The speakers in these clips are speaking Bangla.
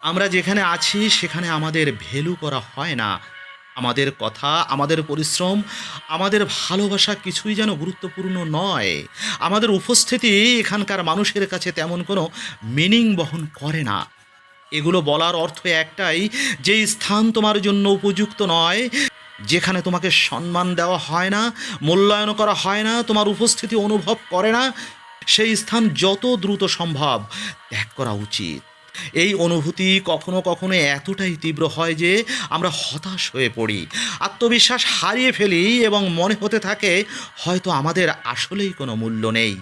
আমরা যেখানে আছি, সেখানে আমাদের ভ্যালু করা হয় না। আমাদের কথা, আমাদের পরিশ্রম, আমাদের ভালোবাসা কিছুই যেন গুরুত্বপূর্ণ নয়। আমাদের উপস্থিতি এখানকার মানুষের কাছে তেমন কোনো মিনিং বহন করে না। এগুলো বলার অর্থ একটাই, যে স্থান তোমার জন্য উপযুক্ত নয়, যেখানে তোমাকে সম্মান দেওয়া হয় না, মূল্যায়ন করা হয় না, তোমার উপস্থিতি অনুভব করে না, সেই স্থান যত দ্রুত সম্ভব ত্যাগ করা উচিত। এই অনুভূতি কখনো কখনো এতটাই তীব্র হয় যে আমরা হতাশ হয়ে পড়ি। আত্মবিশ্বাস হারিয়ে ফেলি এবং মনে হতে থাকে, হয়তো আমাদের আসলেই কোনো মূল্য নেই।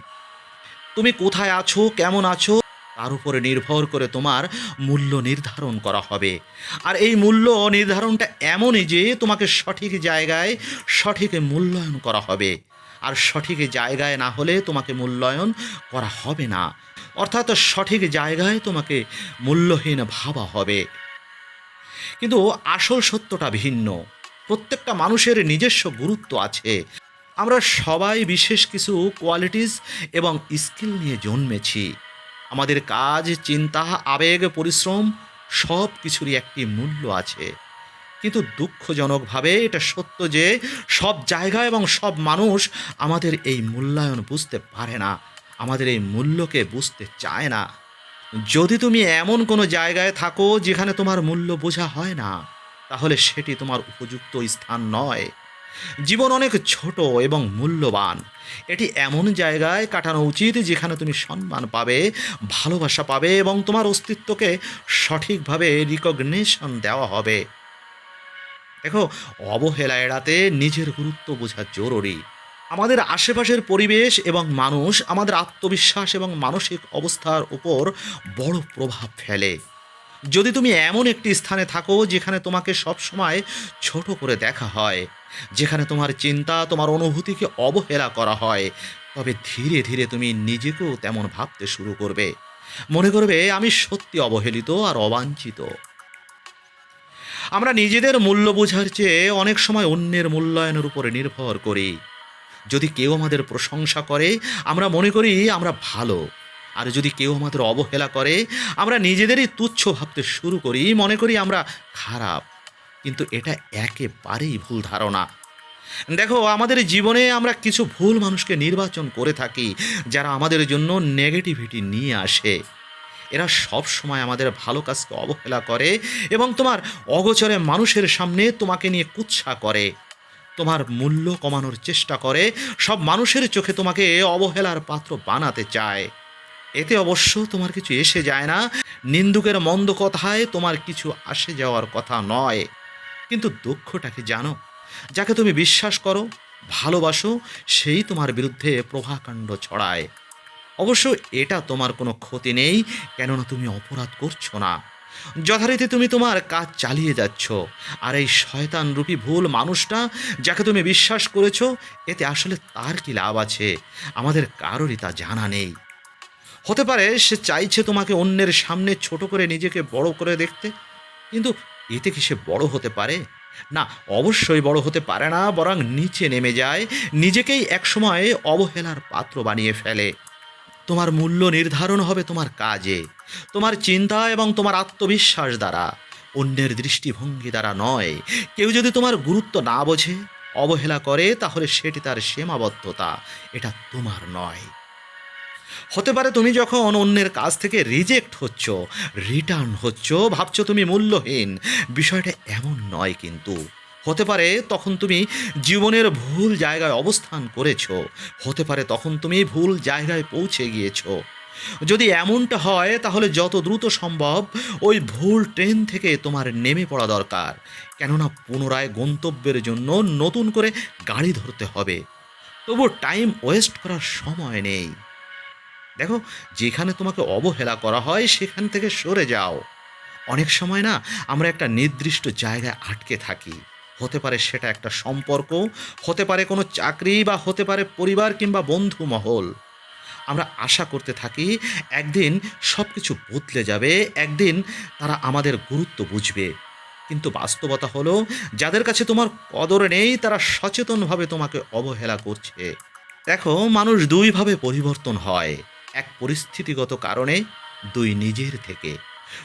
তুমি কোথায় আছো? কেমন আছো? তার উপরে নির্ভর করে তোমার মূল্য নির্ধারণ করা হবে। আর এই মূল্য নির্ধারণটা এমনই যে তোমাকে সঠিক জায়গায় সঠিক মূল্যায়ন করা হবে। আর সঠিক জায়গায় না হলে তোমাকে মূল্যায়ন করা হবে না। অর্থাৎ সঠিক জায়গায় তোমাকে মূল্যহীন ভাবা হবে। কিন্তু আসল সত্যটা ভিন্ন। প্রত্যেকটা মানুষের নিজস্ব গুরুত্ব আছে। আমরা সবাই বিশেষ কিছু কোয়ালিটিস এবং স্কিল নিয়ে জন্মেছি। আমাদের কাজ, চিন্তা, আবেগ, পরিশ্রম সব কিছুরই একটি মূল্য আছে। কিন্তু দুঃখজনকভাবে এটা সত্য যে সব জায়গা এবং সব মানুষ আমাদের এই মূল্যায়ন বুঝতে পারে না। আমাদের এই মূল্যকে বুঝতে চায় না। যদি তুমি এমন কোনো জায়গায় থাকো যেখানে তোমার মূল্য বোঝা হয় না, তাহলে সেটি তোমার উপযুক্ত স্থান নয়। জীবন অনেক ছোট এবং মূল্যবান। এটি এমন জায়গায় কাটানো উচিত যেখানে তুমি সম্মান পাবে, ভালোবাসা পাবে এবং তোমার অস্তিত্বকে সঠিকভাবে রিকগনিশন দেওয়া হবে। দেখো অবহেলা এড়াতে নিজের গুরুত্ব বোঝা জরুরি। আমাদের আশেপাশের পরিবেশ এবং মানুষ আমাদের আত্মবিশ্বাস এবং মানসিক অবস্থার উপর বড় প্রভাব ফেলে। যদি তুমি এমন একটি স্থানে থাকো যেখানে তোমাকে সবসময় ছোট করে দেখা হয়, যেখানে তোমার চিন্তা, তোমার অনুভূতিকে অবহেলা করা হয়, তবে ধীরে ধীরে তুমি নিজেকেও তেমন ভাবতে শুরু করবে। মনে করবে, আমি সত্যি অবহেলিত আর অবাঞ্ছিত। আমরা নিজেদের মূল্য বোঝার চেয়ে অনেক সময় অন্যের মূল্যায়নের উপরে নির্ভর করি। যদি কেউ আমাদের প্রশংসা করে, আমরা মনে করি আমরা ভালো। আর যদি কেউ আমাদের অবহেলা করে, আমরা নিজেদেরই তুচ্ছ ভাবতে শুরু করি, মনে করি আমরা খারাপ। কিন্তু এটা একেবারেই ভুল ধারণা। দেখো, আমাদের জীবনে আমরা কিছু ভুল মানুষকে নির্বাচন করে থাকি, যারা আমাদের জন্য নেগেটিভিটি নিয়ে আসে। এরা সব সময় আমাদের ভালো কাজকে অবহেলা করে এবং তোমার অগোচরে মানুষের সামনে তোমাকে নিয়ে কুৎসা করে। তোমার মূল্য কমানোর চেষ্টা করে, সব মানুষের চোখে তোমাকে অবহেলার পাত্র বানাতে চায়। এতে অবশ্য তোমার কিছু এসে যায় না, নিন্দুকের মন্দ কথায় তোমার কিছু আসে যাওয়ার কথা নয়। কিন্তু দুঃখটাকে জানো? যাকে তুমি বিশ্বাস করো, ভালোবাসো, সেই তোমার বিরুদ্ধে প্রভাকাণ্ড ছড়ায়। অবশ্য এটা তোমার কোনো ক্ষতি নেই, কেননা তুমি অপরাধ করছ না। যথারীতি তুমি তোমার কাজ চালিয়ে যাচ্ছ। আর এই শয়তান রূপী ভুল মানুষটা যাকে তুমি বিশ্বাস করেছ, এতে আসলে তার কি লাভ আছে? আমাদের কারোরই তা জানা নেই। হতে পারে সে চাইছে তোমাকে অন্যের সামনে ছোট করে নিজেকে বড় করে দেখতে, কিন্তু এতে কি সে বড় হতে পারে? না, অবশ্যই বড় হতে পারে না, বরং নিচে নেমে যায়, নিজেকেই একসময় অবহেলার পাত্র বানিয়ে ফেলে। তোমার মূল্য নির্ধারণ হবে তোমার কাজে, তোমার চিন্তা এবং তোমার আত্মবিশ্বাস দ্বারা। অন্যের দৃষ্টিভঙ্গি দ্বারা নয়। কেউ যদি তোমার গুরুত্ব না বোঝে, অবহেলা করে, তাহলে সেটি তার সীমাবদ্ধতা। এটা তোমার নয়। হতে পারে তুমি যখন অন্যের কাছ থেকে রিজেক্ট হচ্ছ রিটার্ন হচ্ছ, ভাবছ তুমি মূল্যহীন। বিষয়টা এমন নয় কিন্তু। হতে পারে তখন তুমি জীবনের ভুল জায়গায় অবস্থান করেছ। হতে পারে তখন তুমি ভুল জায়গায় পৌঁছে গিয়েছো। যদি এমনটা হয়, তাহলে যত দ্রুত সম্ভব ওই ভুল ট্রেন থেকে তোমার নেমে পড়া দরকার। কেননা পুনরায় গন্তব্যের জন্য নতুন করে গাড়ি ধরতে হবে। তবু টাইম ওয়েস্ট করার সময় নেই। দেখো, যেখানে তোমাকে অবহেলা করা হয়, সেখান থেকে সরে যাও। অনেক সময় না, আমরা একটা নির্দিষ্ট জায়গায় আটকে থাকি। হতে পারে সেটা একটা সম্পর্ক, হতে পারে কোনো চাকরি বা হতে পারে পরিবার কিংবা বন্ধু মহল। আমরা আশা করতে থাকি একদিন সব কিছু বদলে যাবে, একদিন তারা আমাদের গুরুত্ব বুঝবে। কিন্তু বাস্তবতা হলো, যাদের কাছে তোমার কদর নেই, তারা সচেতনভাবে তোমাকে অবহেলা করছে। দেখো, মানুষ দুইভাবে পরিবর্তন হয়, এক পরিস্থিতিগত কারণে, দুই নিজের থেকে।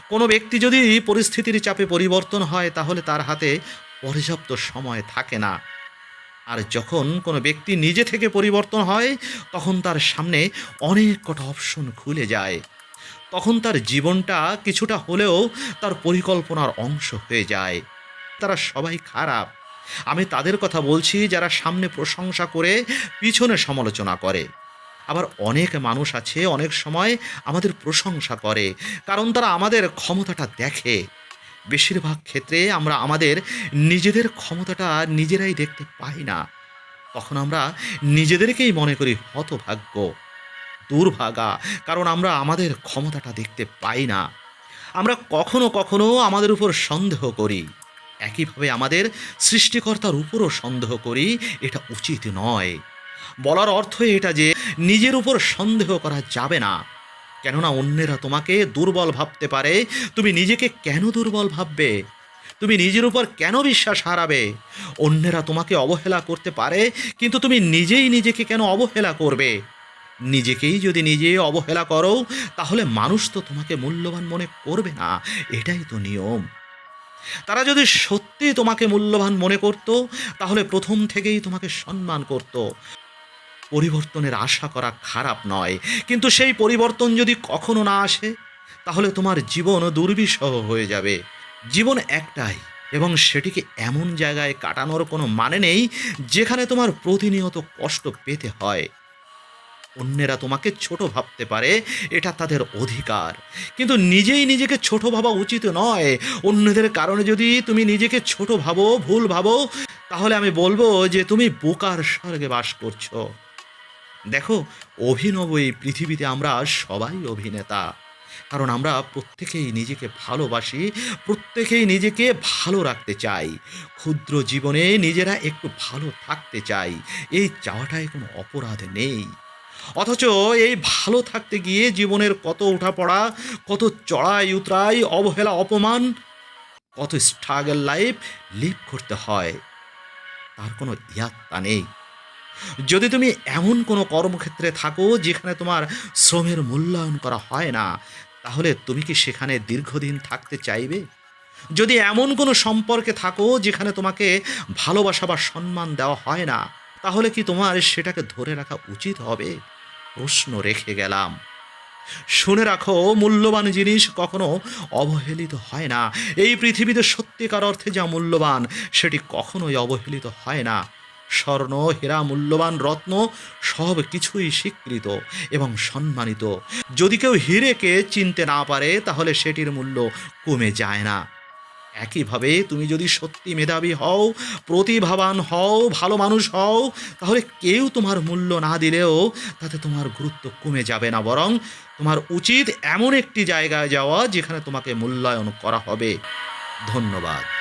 কোনো ব্যক্তি যদি পরিস্থিতির চাপে পরিবর্তন হয়, তাহলে তার হাতে পর্যাপ্ত সময় থাকে না। আর যখন কোনো ব্যক্তি নিজে থেকে পরিবর্তন হয়, তখন তার সামনে অনেক কটা অপশন খুলে যায়। তখন তার জীবনটা কিছুটা হলেও তার পরিকল্পনার অংশ হয়ে যায়। তারা সবাই খারাপ। আমি তাদের কথা বলছি যারা সামনে প্রশংসা করে, পিছনে সমালোচনা করে। আবার অনেক মানুষ আছে, অনেক সময় আমাদের প্রশংসা করে, কারণ তারা আমাদের ক্ষমতাটা দেখে। বেশিরভাগ ক্ষেত্রে আমরা আমাদের নিজেদের ক্ষমতাটা নিজেরাই দেখতে পাই না। তখন আমরা নিজেদেরকেই মনে করি হতভাগ্য, দুর্ভাগা, কারণ আমরা আমাদের ক্ষমতাটা দেখতে পাই না। আমরা কখনো কখনো আমাদের উপর সন্দেহ করি। একইভাবে আমাদের সৃষ্টিকর্তার উপরও সন্দেহ করি, এটা উচিত নয়। বলার অর্থ এটা যে, নিজের উপর সন্দেহ করা যাবে না। কেননা অন্যেরা তোমাকে দুর্বল ভাবতে পারে। তুমি নিজেকে কেন দুর্বল ভাববে? তুমি নিজের উপর কেন বিশ্বাস হারাবে? অন্যেরা তোমাকে অবহেলা করতে পারে, কিন্তু তুমি নিজেই নিজেকে কেন অবহেলা করবে? নিজেকেই যদি নিজে অবহেলা করো, তাহলে মানুষ তো তোমাকে মূল্যবান মনে করবে না। এটাই তো নিয়ম। তারা যদি সত্যি তোমাকে মূল্যবান মনে করত, তাহলে প্রথম থেকেই তোমাকে সম্মান করত। পরিবর্তনের আশা করা খারাপ নয়। কিন্তু সেই পরিবর্তন যদি কখনো না আসে, তাহলে তোমার জীবন দুর্বিষহ হয়ে যাবে। জীবন একটাই, এবং সেটিকে এমন জায়গায় কাটানোর কোনো মানে নেই, যেখানে তোমার প্রতিনিয়ত কষ্ট পেতে হয়। অন্যেরা তোমাকে ছোট ভাবতে পারে, এটা তাদের অধিকার। কিন্তু নিজেই নিজেকে ছোট ভাবা উচিত নয়। অন্যদের কারণে যদি তুমি নিজেকে ছোট ভাবো, ভুল ভাবো, তাহলে আমি বলব যে তুমি বোকার স্বর্গে বাস করছ। দেখো, অভিনব এই পৃথিবীতে আমরা সবাই অভিনেতা। কারণ আমরা প্রত্যেকেই নিজেকে ভালোবাসি, প্রত্যেকেই নিজেকে ভালো রাখতে চাই। ক্ষুদ্র জীবনে নিজেরা একটু ভালো থাকতে চাই, এই চাওয়াটায় কোনো অপরাধ নেই। অথচ এই ভালো থাকতে গিয়ে জীবনের কত ওঠাপড়া কত চড়াই উতরাই, অবহেলা, অপমান, কত স্ট্রাগল লাইফ লিভ করতে হয়। তার কোনো ইয়াত্তা নেই। যদি তুমি এমন কোনো কর্মক্ষেত্রে থাকো যেখানে তোমার শ্রমের মূল্যায়ন করা হয় না, তাহলে তুমি কি সেখানে দীর্ঘদিন থাকতে চাইবে? যদি এমন কোনো সম্পর্কে থাকো যেখানে তোমাকে ভালোবাসা বা সম্মান দেওয়া হয় না, তাহলে কি তোমার সেটাকে ধরে রাখা উচিত হবে? প্রশ্ন রেখে গেলাম। শুনে রাখো, মূল্যবান জিনিস কখনো অবহেলিত হয় না। এই পৃথিবীতে সত্যিকার অর্থে যা মূল্যবান, সেটি কখনোই অবহেলিত হয় না। স্বর্ণ, হীরা, মূল্যবান রত্ন সব কিছুই স্বীকৃত এবং সম্মানিত। যদি কেউ হিরেকে চিনতে না পারে, তাহলে সেটির মূল্য কমে যায় না। একইভাবে তুমি যদি সত্যি মেধাবী হও, প্রতিভাবান হও, ভালো মানুষ হও, তাহলে কেউ তোমার মূল্য না দিলেও তাতে তোমার গুরুত্ব কমে যাবে না, বরং তোমার উচিত এমন একটি জায়গায় যাওয়া যেখানে তোমাকে মূল্যায়ন করা হবে। ধন্যবাদ।